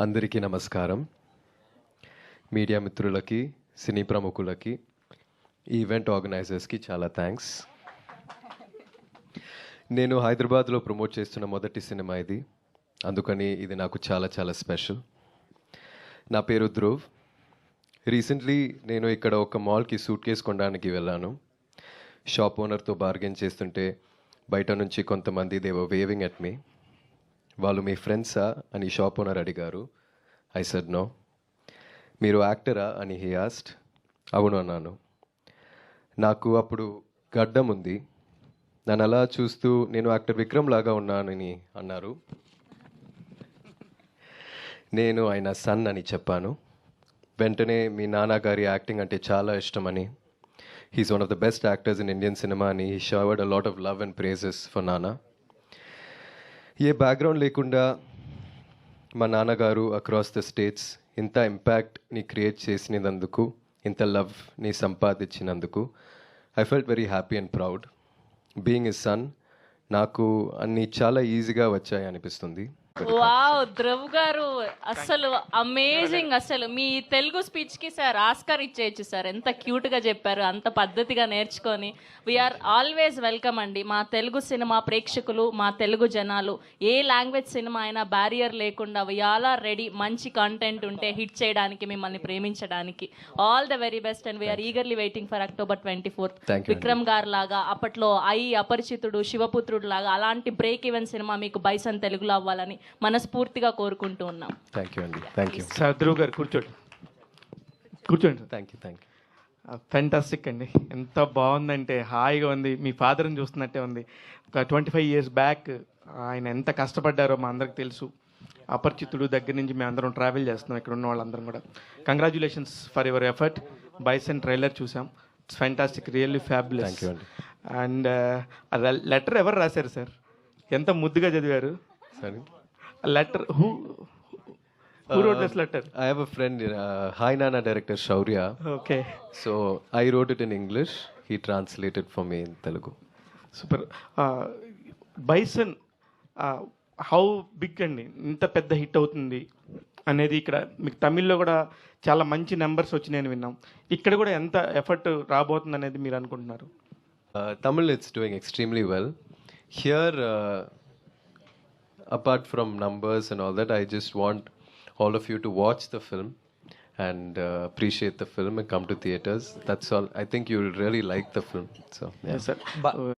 అందరికీ నమస్కారం. మీడియా మిత్రులకి సినీ ప్రముఖులకి ఈవెంట్ ఆర్గనైజర్స్కి చాలా థ్యాంక్స్. నేను హైదరాబాద్లో ప్రమోట్ చేస్తున్న మొదటి సినిమా ఇది. అందుకని ఇది నాకు చాలా చాలా స్పెషల్. నా పేరు ధ్రువ్. రీసెంట్లీ నేను ఇక్కడ ఒక మాల్కి సూట్ కేస్ కొనడానికి వెళ్ళాను. షాప్ ఓనర్తో బార్గెన్ చేస్తుంటే బయట నుంచి కొంతమంది దేవ వేవింగ్ అట్ మీ వాళ్ళు మీ ఫ్రెండ్సా అని షాప్ ఓనర్ అడిగారు. ఐ సెడ్ నో మీరు యాక్టరా? అని హీ ఆస్ట్ అవును అన్నాను. నాకు అప్పుడు గడ్డం ఉంది. నన్ను అలా చూస్తూ నేను యాక్టర్ విక్రమ్ లాగా ఉన్నానని అన్నారు. నేను ఆయన సన్ అని చెప్పాను. వెంటనే మీ నాన్నగారి యాక్టింగ్ అంటే చాలా ఇష్టమని. He's one of the best actors in Indian cinema అని he showered a lot of love and praises for Nana a background లేకుండా మా నాన్నగారు అక్రాస్ ద స్టేట్స్ ఇంత ఇంపాక్ట్ని క్రియేట్ చేసినందుకు ఇంత లవ్ని సంపాదించినందుకు I felt very happy and proud being his son నాకు అన్ని చాలా ఈజీగా వచ్చాయి అనిపిస్తుంది వావ్ ధ్రువ్ గారు అసలు అమేజింగ్ అసలు. మీ తెలుగు స్పీచ్కి సార్ ఆస్కార్ ఇచ్చేయచ్చు సార్. ఎంత క్యూట్గా చెప్పారు అంత పద్ధతిగా నేర్చుకొని. వీఆర్ ఆల్వేస్ వెల్కమ్ అండి. మా తెలుగు సినిమా ప్రేక్షకులు మా తెలుగు జనాలు ఏ లాంగ్వేజ్ సినిమా అయినా బ్యారియర్ లేకుండా వీఆల్ ఆర్ రెడీ మంచి కంటెంట్ ఉంటే హిట్ చేయడానికి మిమ్మల్ని ప్రేమించడానికి. All the very best and we are eagerly waiting for October twenty fourth Vikram garu లాగా అప్పట్లో ఐ అపరిచితుడు శివపుత్రుడు లాగా అలాంటి బ్రేక్ ఈవెన్ సినిమా మీకు బైసన్ తెలుగులో అవ్వాలని మనస్ఫూర్తిగా కోరుకుంటూ ఉన్నాం. థ్యాంక్ యూ అండి thank you sir Dhruv garu కూర్చోండి. కూర్చోండి thank you thank you fantastic అండి. ఎంత బాగుందంటే హాయిగా ఉంది. మీ ఫాదర్ని చూస్తున్నట్టే ఉంది. ఒక ట్వంటీ ఫైవ్ ఇయర్స్ బ్యాక్ ఆయన ఎంత కష్టపడ్డారో మా అందరికి తెలుసు. అపరిచితుడు దగ్గర నుంచి మేము అందరం ట్రావెల్ చేస్తున్నాం ఇక్కడ ఉన్న వాళ్ళందరం కూడా. Congratulations for your effort Bison trailer చూసాం. It's fantastic really fabulous Thank you అండి. అండ్ లెటర్ ఎవరు రాశారు సార్ ఎంత ముద్దుగా చదివారు? సరే letter who who wrote this letter I have a friend, uh, Hi Nana director Shaurya. Okay So I wrote it in English. He translated for me in Telugu. Super bison how big అండి ఇంత పెద్ద hit అవుతుంది అనేది ఇక్కడ మీకు తమిళ్ళో కూడా చాలా మంచి నెంబర్స్ వచ్చినాయని విన్నాం ఇక్కడ కూడా ఎంత ఎఫర్ట్ రాబోతుంది అనేది మీరు అనుకుంటున్నారు Uh, Tamil, it's doing extremely well. Here, uh, apart from numbers and all that, I just want all of you to watch the film and uh, appreciate the film and come to theaters. That's all. I think you'll really like the film. So, yeah. Sir